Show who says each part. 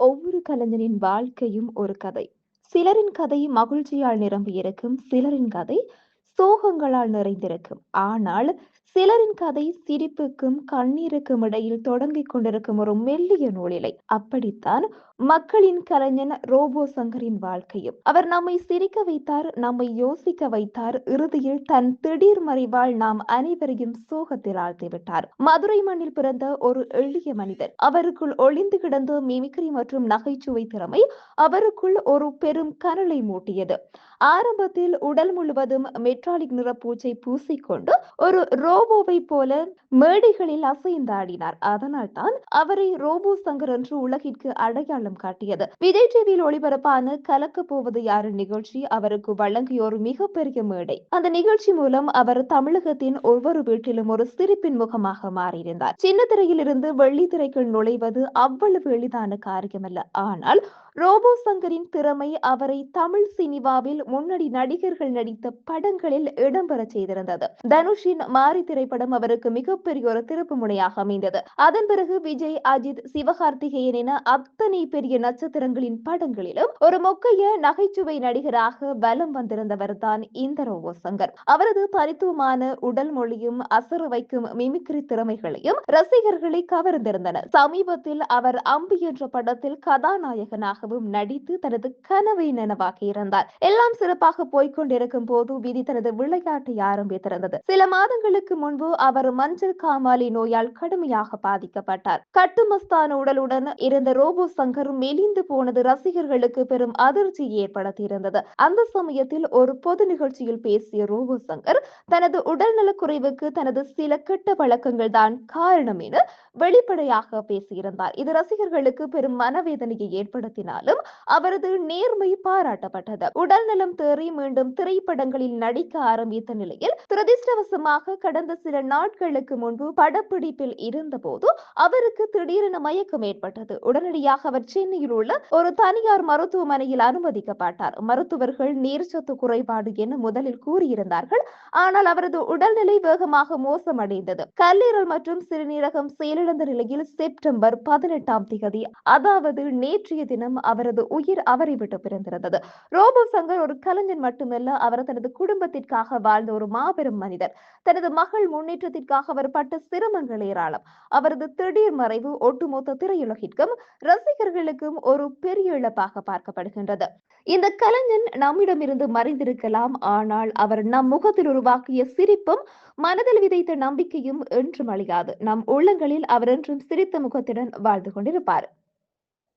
Speaker 1: ஒவ்வொரு கலைஞனின் வாழ்க்கையும் ஒரு கதை. சிலரின் கதை மகிழ்ச்சியால் நிரம்பியிருக்கும், சிலரின் கதை சோகங்களால் நிறைந்திருக்கும். ஆனால் சிலரின் கதை சிரிப்புக்கும், கண்ணீருக்கும் இடையில் தொடங்கிக் கொண்டிருக்கும் ஒரு மெல்லிய நூலிலை அப்படித்தான் மக்களின் கலைஞன் ரோபோ சங்கரின் வாழ்க்கையும். அவர் நம்மை சிரிக்க வைத்தார், நம்மை யோசிக்க வைத்தார், இறுதியில் தன் திடீர் மறைவால் நாம் அனைவரையும் சோகத்தில் ஆழ்த்திவிட்டார். மதுரை மண்ணில் பிறந்த ஒரு எளிய மனிதர். அவருக்குள் ஒளிந்து கிடந்த மிமிக்ரி மற்றும் நகைச்சுவை திறமை அவருக்குள் ஒரு பெரும் கனலை மூட்டியது. ஆரம்பத்தில் உடல் முழுவதும் மெட்ராலிக் நிற பூச்சை பூசிக்கொண்டு ஒரு ரோபோவை போல மேடைகளில் அசைந்தாடினார். அதனால்தான் அவரை ரோபோ சங்கர் என்று உலகிற்கு அடையாளம் காட்டியது. விஜய் டிவியில் ஒளிபரப்பான கலக்க போவது யாரு நிகழ்ச்சி அவருக்கு வழங்கிய ஒரு மிகப்பெரிய மேடை. அந்த நிகழ்ச்சி மூலம் அவர் தமிழகத்தின் ஒவ்வொரு வீட்டிலும் ஒரு சிரிப்பின் முகமாக மாறியிருந்தார். சின்ன திரையில் இருந்து வெள்ளித்திரைக்குள் நுழைவது அவ்வளவு எளிதான காரியமல்ல. ஆனால் ரோபோ சங்கரின் திறமை அவரை தமிழ் சினிமாவில் முன்னணி நடிகர்கள் நடித்த படங்களில் இடம்பெற செய்திருந்தது. தனுஷின் மாரி திரைப்படம் அவருக்கு மிகப்பெரிய ஒரு திருப்பு முனையாக அமைந்தது. அதன் பிறகு விஜய், அஜித், சிவகார்த்திகேயன் என அத்தனை பெரிய நட்சத்திரங்களின் படங்களிலும் ஒரு முக்கிய நகைச்சுவை நடிகராக வலம் வந்திருந்தவர் தான் இந்த ரோபோ சங்கர். அவரது தனித்துவமான உடல் மொழியும், அசர வைக்கும் மிமிக்ரி திறமைகளையும் ரசிகர்களை கவர்ந்திருந்தன. சமீபத்தில் அவர் அம்பி என்ற படத்தில் கதாநாயகனாக கதாநாயகனாகவும் நடித்து தனது கனவை நனவாக்கியிருந்தார். எல்லாம் சிறப்பாக போய்கொண்டிருக்கும் போது விதி தனது விளையாட்டை ஆரம்பித்திருந்தது. சில மாதங்களுக்கு முன்பு அவர் மஞ்சள் காமாலி நோயால் கடுமையாக பாதிக்கப்பட்டார். கட்டுமஸ்தான உடலுடன் இருந்த ரோபோ சங்கர் மெலிந்து போனது ரசிகர்களுக்கு பெரும் அதிர்ச்சி ஏற்படுத்தியிருந்தது. அந்த சமயத்தில் ஒரு பொது நிகழ்ச்சியில் பேசிய ரோபோ சங்கர் தனது உடல்நலக் குறைவுக்கு தனது சில கெட்ட பழக்கங்கள் தான் காரணம் என வெளிப்படையாக பேசியிருந்தார். இது ரசிகர்களுக்கு பெரும் மனவேதனையை ஏற்படுத்தினாலும் அவரது நேர்மை பாராட்டப்பட்டது. உடல்நலம் தேறி மீண்டும் திரைப்படங்களில் நடிக்க ஆரம்பித்த நிலையில் துரதிருஷ்டவசமாக கடந்த சில நாட்களுக்கு முன்பு படப்பிடிப்பில் இருந்தபோது அவருக்கு திடீரென மயக்கம் ஏற்பட்டது. உடனடியாக அவர் சென்னையில் உள்ள ஒரு தனியார் மருத்துவமனையில் அனுமதிக்கப்பட்டார். மருத்துவர்கள் நீர்ச்சத்து குறைபாடு என முதலில் கூறியிருந்தார்கள். ஆனால் அவரது உடல்நிலை வேகமாக மோசமடைந்தது. கல்லீரல் மற்றும் சிறுநீரகம் செயலிழந்த நிலையில் செப்டம்பர் பதினெட்டாம் திகதி அதாவது நேற்றைய தினம் அவரது உயிர் அவரை விட்டு பிரிந்திருந்தது. ரோபோ சங்கர் ஒரு கலைஞன் மட்டுமல்ல அவர் தனது குடும்பத்திற்காக வாழ்ந்த ஒரு மாபெரும் மனிதர். தனது மகள் முன்னேற்றத்திற்காக அவர் பட்ட சிரமங்கள் ஏராளம். அவரது திடீர் மறைவு ஒட்டுமொத்த திரையுலகிற்கும் ரசிகர்களுக்கும் ஒரு பெரிய இழப்பாக பார்க்கப்படுகின்றது. இந்த கலைஞன் நம்மிடமிருந்து மறைந்திருக்கலாம். ஆனால் அவர் நம் முகத்தில் உருவாக்கிய சிரிப்பும் மனதில் விதைத்த நம்பிக்கையும் என்றும் அழியாது. நம் உள்ளங்களில் அவர் என்றும் சிரித்த முகத்துடன் வாழ்ந்து கொண்டிருப்பார்.